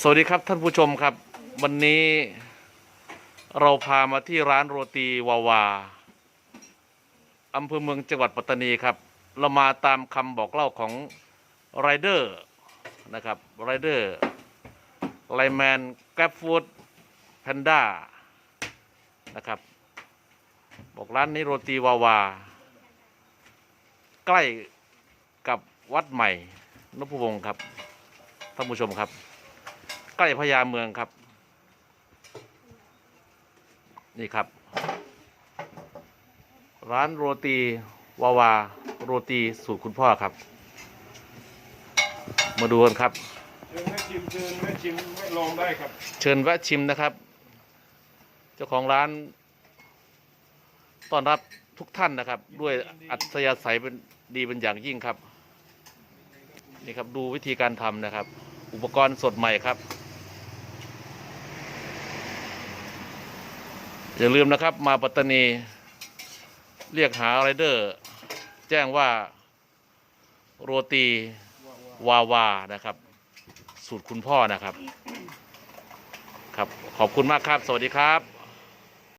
สวัสดีครับท่านผู้ชมครับ วันนี้เราพามาที่ร้านโรตีวาวาอำเภอเมืองจังหวัดปัตตานีครับ เรามาตามคำบอกเล่าของไรเดอร์นะครับไรเดอร์ไลแมนแกร็บฟูดแพนด้านะครับ บอกร้านนี้โรตีวาวา ใกล้กับวัดใหม่นพวงครับ ท่านผู้ชมครับ ใกล้พญาเมืองครับ นี่ครับ ร้านโรตีวาวาโรตีสูตรคุณพ่อครับ มาดูกันครับ เชิญแม่ชิมเชิญแม่ชิมแม่ลองได้ครับ เชิญแวะชิมนะครับ เจ้าของร้านต้อนรับทุกท่านนะครับ ด้วยอัธยาศัยเป็นดีเป็นอย่างยิ่งครับ นี่ครับดูวิธีการทำนะครับ อุปกรณ์สดใหม่ครับ อย่าลืมนะครับมาปัตตานี เรียกหาไรเดอร์ แจ้งว่าโรตีวาวานะครับ สูตรคุณพ่อนะครับ ครับขอบคุณมากครับ สวัสดีครับ